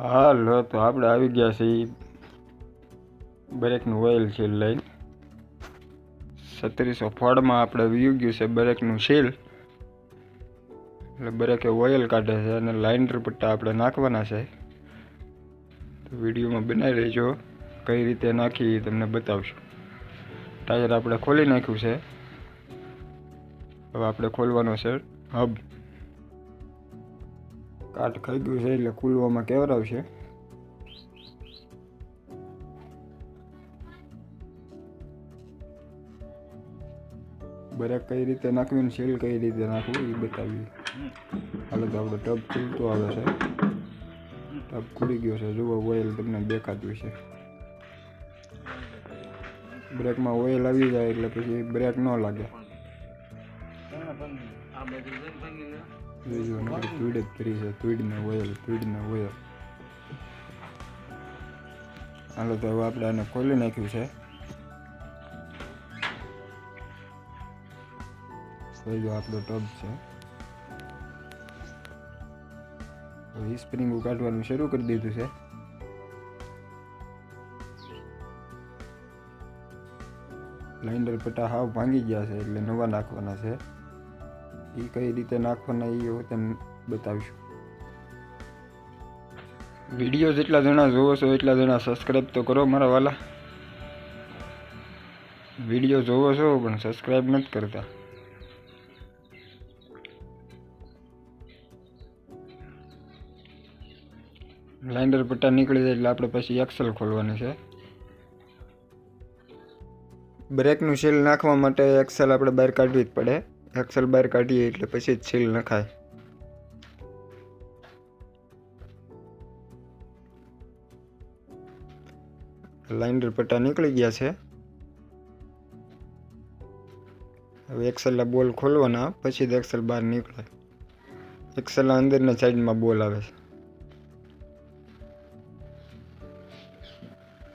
હાલો તો આપણે આવી ગયા છીએ બ્રેકનું ઓઇલ સીલ લઈને. સત્રીસો ફળમાં આપણે વીયું ગયું છે બ્રેકનું સીલ. એટલે બ્રેકે ઓઇલ કાઢે છે અને લાઇનર પટ્ટા આપણે નાખવાના છે. તો વિડીયોમાં બનાવી રહેજો કઈ રીતે નાખી તમને બતાવશું. ટાયર આપણે ખોલી નાખ્યું છે. હવે આપણે ખોલવાનો છે હબ. કાટ ખાઈ ગયું છે એટલે ખુલવામાં કેવડાવશે? બ્રેક કઈ રીતે નાખવી ને સીલ કઈ રીતે નાખવું એ બતાવીએ. હાલ તો આપણો ટબ ખુલતો આવે છે. ટબ ખુલી ગયો છે. જુઓ ઓઇલ તમને દેખાતું છે બ્રેકમાં ઓઇલ આવી જાય એટલે પછી બ્રેક ન લાગે. બીજું નકરી તુડ જ કરી છે તુડને ઓઇલ તુડને ઓઇલ હાલો તો હવે આપણે આને ખોલી નાખ્યું છે થઈ ગયો આપણો ટબ છે હવે સ્પ્રિંગ કાઢવાનું શરૂ કરી દીધું છે લાઇન્ડર પટ્ટા હાવ ભાંગી ગયા છે એટલે નવા નાખવાના છે એ કઈ રીતે નાખવાના એ હું તેમ બતાવીશું. વીડિયો જેટલા જણા જોવો છો એટલા જણા સબસ્ક્રાઈબ તો કરો મારા વાલા. વીડિયો જોવો છો પણ સબસ્ક્રાઈબ નથી કરતા. લાઇન્ડર પટ્ટા નીકળી જાય એટલે આપણે પછી એક્સેલ ખોલવાની છે. બ્રેકનું સેલ નાખવા માટે એક્સેલ આપણે બહાર કાઢવી જ પડે. એક્સેલ બહાર કાઢીએ એટલે પછી સીલ નખાય. લાઇન્ડર પટ્ટા નીકળી ગયા છે. હવે એક્સેલના બોલ ખોલવાના, પછી જ એક્સેલ બહાર નીકળે. એક્સેલના અંદરના સાઈડમાં બોલ આવે છે.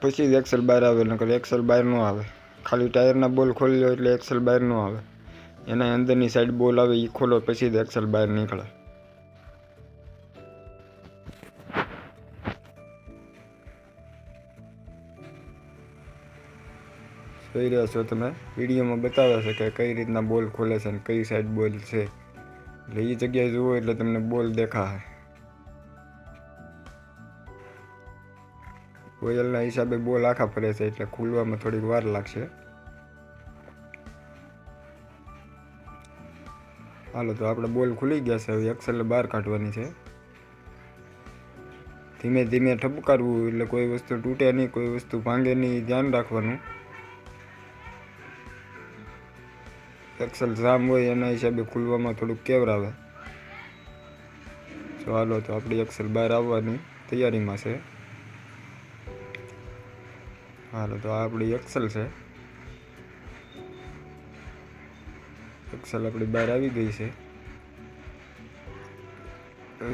પછી જ એક્સેલ બહાર આવે, નકર એક્સેલ બહાર ન આવે. ખાલી ટાયરના બોલ ખોલ્યો એટલે એક્સેલ બહાર ન આવે. એના અંદરની સાઈડ બોલ આવે એ ખોલો, પછી જ એક્સેલ બહાર નીકળે. જોઈ રહ્યા છો તમે? વિડીયોમાં બતાવે છે કે કઈ રીતના બોલ ખોલે છે અને કઈ સાઈડ બોલ છે. એટલે એ જગ્યાએ જુઓ એટલે તમને બોલ દેખાશે. કોયલના હિસાબે બોલ આખા ફરે છે, એટલે ખુલવામાં થોડીક વાર લાગશે. હાલો, તો આપણે બોલ ખુલી ગયા છે. હવે એક્સેલ બહાર કાઢવાની છે. ધીમે ધીમે ઠપકારવું એટલે કોઈ વસ્તુ તૂટે નહીં, કોઈ વસ્તુ ભાંગે નહીં, ધ્યાન રાખવાનું. એક્સેલ જામ હોય એના હિસાબે ખુલવામાં થોડુંક કેવરાવે. તો હાલો, તો આપણી એક્સેલ બહાર આવવાની તૈયારીમાં છે. હાલો, તો આપણી એક્સેલ છે. એક્સેલ આપણી બહાર આવી ગઈ છે.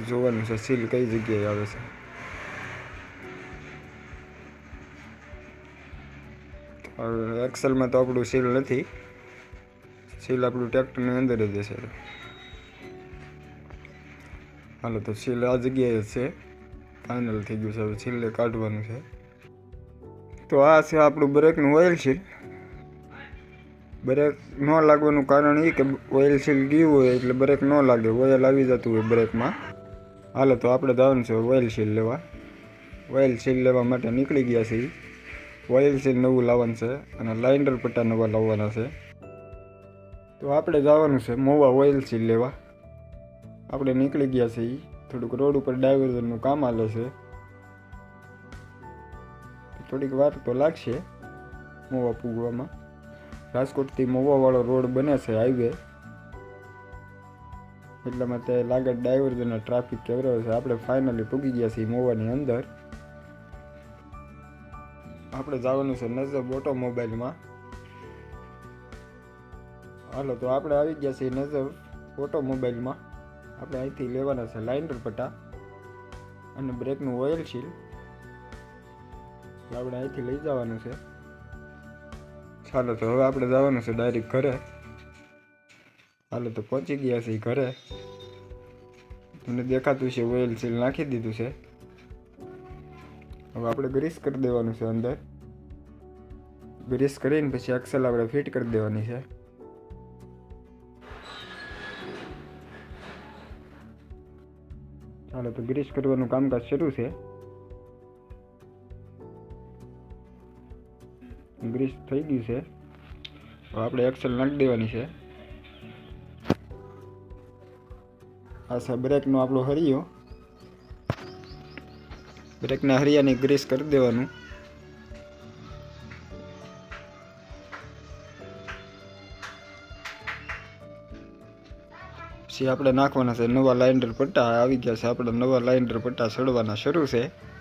જોવાનું છે, સીલ કઈ જગ્યાએ આવે છે. એક્સેલમાં તો આપણું સીલ નથી. સીલ આપણું ટ્રેક્ટરની અંદર જ છે હાલો, તો સીલ આ જગ્યાએ છે. ફાઇનલ થઈ ગયું છે, હવે છેલ્લે કાઢવાનું છે. તો આ છે આપણું બ્રેકનું ઓઇલ સીલ બ્રેક ન લાગવાનું કારણ એ કે ઓઇલ સીલ ગયું હોય એટલે બ્રેક ન લાગે, ઓઇલ આવી જતું હોય બ્રેકમાં. હાલો તો આપણે જવાનું છે, ઓઇલ સીલ લેવા. ઓઇલ સીલ લેવા માટે નીકળી ગયા છીએ. ઓઇલ સીલ નવું લાવવાનું છે અને લાઇન્ડર પટ્ટા નવા લાવવાના છે. તો આપણે જવાનું છે, મોવા ઓઇલ સીલ લેવા. આપણે નીકળી ગયા છીએ. થોડુંક રોડ ઉપર ડાયવર્ઝનનું કામ હાલે છે. થોડીક વાર તો લાગશે મોવા પૂગવામાં. રાજકોટથી મોવાવાળો રોડ બને છે હાઈવે એટલા માટે લાગે ડાયવર્ઝન ટ્રાફિક કેવરાયો છે. આપણે ફાઇનલી પૂગી ગયા છીએ મોવાની અંદર. આપણે જવાનું છે નજબ ઓટોમોબાઈલમાં હાલો, તો આપણે આવી ગયા છીએ નજબ ઓટોમોબાઈલમાં આપણે અહીંથી લેવાના છે લાઇન્ડર પટ્ટા અને બ્રેકનું ઓઇલ શીલ આપણે અહીંથી લઈ જવાનું છે. ચાલો તો હવે આપણે જવાનું છે ડાયરેક્ટ ઘરે. હાલો તો પહોંચી ગયા છે ઘરે. તમને દેખાતું છે ઓઇલ સીલ નાખી દીધું છે. હવે આપણે ગ્રીસ કરી દેવાનું છે અંદર. ગ્રીસ કરીને પછી એક્સેલ આપણે ફિટ કરી દેવાની છે. ચાલો તો ગ્રીસ કરવાનું કામકાજ શરૂ છે. ગ્રીસ થઈ ગયું છે. હવે આપણે એક્સેલ નાખી દેવાની છે. આ છે બ્રેકનો આપણો હરિયો. બ્રેકના હરિયાની ગ્રીસ કરી દેવાનું. પછી આપણે નાખવાના છે નવા લાઇન્ડર પટ્ટા. આવી ગયા છે. આપણે નવા લાઇન્ડર પટ્ટા ચડવાના શરૂ છે.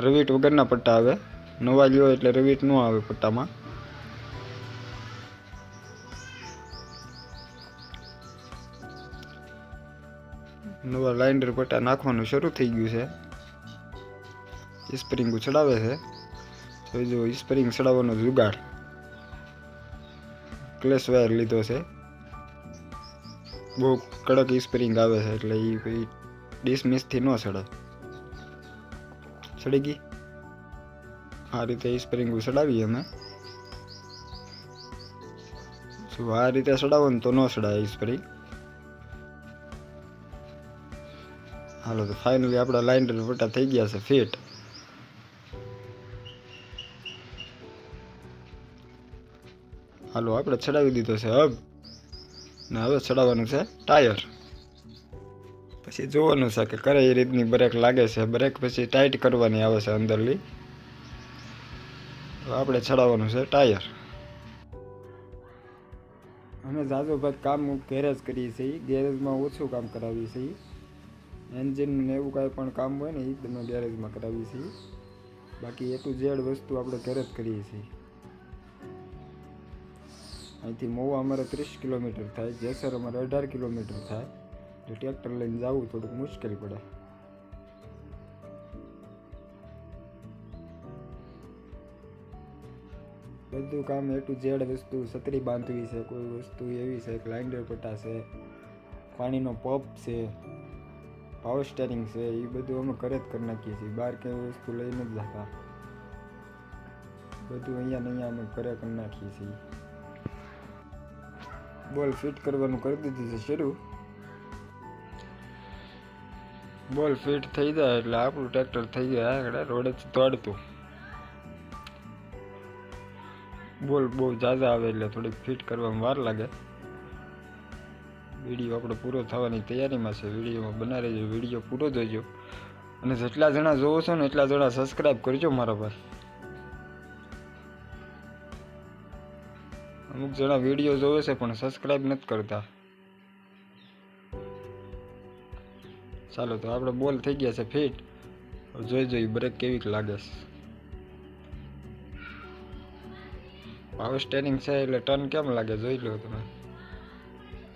રવીટ વગરના પટ્ટા આવે. નવા લ્યો એટલે રવીટ ન આવે પટ્ટામાં. નવા લાઇન્ડર પટ્ટા નાખવાનું શરૂ થઈ ગયું છે. સ્પ્રિંગ ચડાવે છે. જોઈ જો સ્પ્રિંગ ચડાવવાનો જુગાડ. ક્લેશ વાયર લીધો છે. બહુ કડક સ્પ્રિંગ આવે છે એટલે એ ડિસમિસથી ન ચડે. ચડી ગઈ આ રીતે સ્પ્રિંગ ચડાવીએ અમે. જો આ રીતે સડાવો ને તો ન સડાય સ્પ્રિંગ હાલો તો ફાઇનલી આપણા લાઇન્ડર પટ્ટા થઈ ગયા છે ફિટ હાલો, આપણે ચડાવી દીધો છે હબ. ને હવે ચડાવવાનું છે ટાયર પછી જોવાનું છે કે કઈ રીતની બ્રેક લાગે છે. બ્રેક પછી ટાઈટ કરવાની આવે છે અંદરલી. આપણે ચડાવવાનું છે ટાયર. અમે ઝાઝો કામ ગેરેજ કરીએ છીએ. ગેરેજમાં ઓછું કામ કરાવીએ છીએ. એન્જિન ને એવું કાંઈ પણ કામ હોય ને એ તમે ગેરેજમાં કરાવીએ છીએ. બાકી એ ટુ ઝેડ વસ્તુ આપણે ઘરે જ કરીએ છીએ. અહીંથી મહુવા અમારે ત્રીસ કિલોમીટર થાય, જેસર અમારે અઢાર કિલોમીટર થાય. તો ટ્રેક્ટર લઈને જવું થોડુંક મુશ્કેલ પડે. બધું કામ એ ટુ ઝેડ વસ્તુ, છત્રી બાંધવી છે, કોઈ વસ્તુ એવી છે ગ્લાઇન્ડર લાઇન્ડર પટ્ટા છે, પાણીનો પંપ છે પાવર સ્ટેરિંગ છે એ બધું અમે ઘરે જ કરી નાખીએ છીએ. બહાર કઈ વસ્તુ લઈને જ જતા. બધું અહીંયા અહીંયા અમે ઘરે કરી નાખીએ છીએ. બોલ ફિટ કરવાનું કરી દીધું છે, શરૂ? બોલ ફિટ થઈ જાય એટલે આપણું ટ્રેક્ટર થઈ જાય. આગળ રોડે દોડતું બોલ, બહુ ઝાઝા આવે એટલે થોડીક ફિટ કરવામાં વાર લાગે. વીડિયો આપણો પૂરો થવાની તૈયારીમાં છે. વિડીયોમાં બનાવી રહેજો, વીડિયો પૂરો જોજો. અને જેટલા જણા જોવો છો ને એટલા જણા સબસ્ક્રાઈબ કરજો મારા ભાઈ અમુક જણા વીડિયો જોવે છે પણ સબસ્ક્રાઈબ નથી કરતા. ચાલો તો આપણે બોલ થઈ ગયા છે ફિટ. જોઈ જોઈ બ્રેક કેવી લાગે છે. પાવર સ્ટેરિંગ છે એટલે ટર્ન કેમ લાગે જોઈ લો તમે.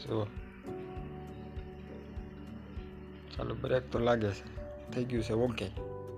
જુઓ. ચાલો બ્રેક તો લાગે છે. થઈ ગયું છે ઓકે